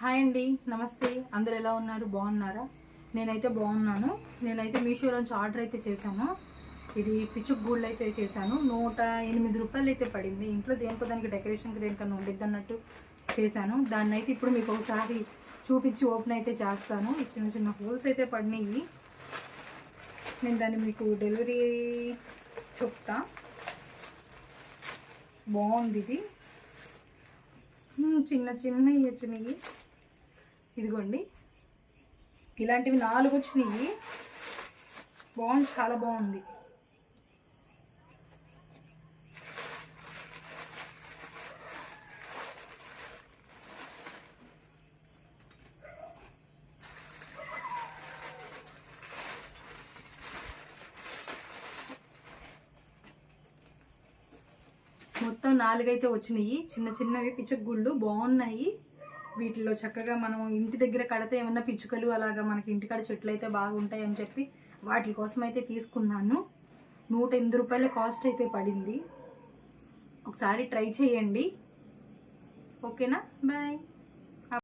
Hi అండి నమస్తే. అందరు ఎలా ఉన్నారు? బాగున్నారా? నేనైతే బాగున్నాను. నేనైతే మీషోలోంచి ఆర్డర్ అయితే చేశాను. ఇది పిచ్చుక్ గూళ్ళు అయితే చేశాను. నూట ఎనిమిది రూపాయలు అయితే పడింది. ఇంట్లో దేనికో దానికి డెకరేషన్కి దేనికన్నా ఉండిద్ది అన్నట్టు చేశాను. దాన్ని అయితే ఇప్పుడు మీకు ఒకసారి చూపించి ఓపెన్ అయితే చేస్తాను. చిన్న చిన్న హోల్స్ అయితే పడినాయి. నేను దాన్ని మీకు డెలివరీ చెప్తా. బాగుంది ఇది. చిన్న చిన్నవి వచ్చినాయి. ఇదిగోండి. ఇలాంటివి నాలుగు వచ్చినాయి. బాగుంది చాలా బాగుంది. మొత్తం నాలుగైతే వచ్చినాయి. చిన్న చిన్నవి పిచ్చగుళ్ళు బాగున్నాయి. వీటిలో చక్కగా మనం ఇంటి దగ్గర కడితే ఏమన్నా పిచ్చుకలు అలాగా మనకి ఇంటికాడ చెట్లు అయితే బాగుంటాయి అని చెప్పి వాటి కోసం అయితే తీసుకున్నాను. నూట ఎనిమిది రూపాయల కాస్ట్ అయితే పడింది. ఒకసారి ట్రై చేయండి. ఓకేనా? బాయ్.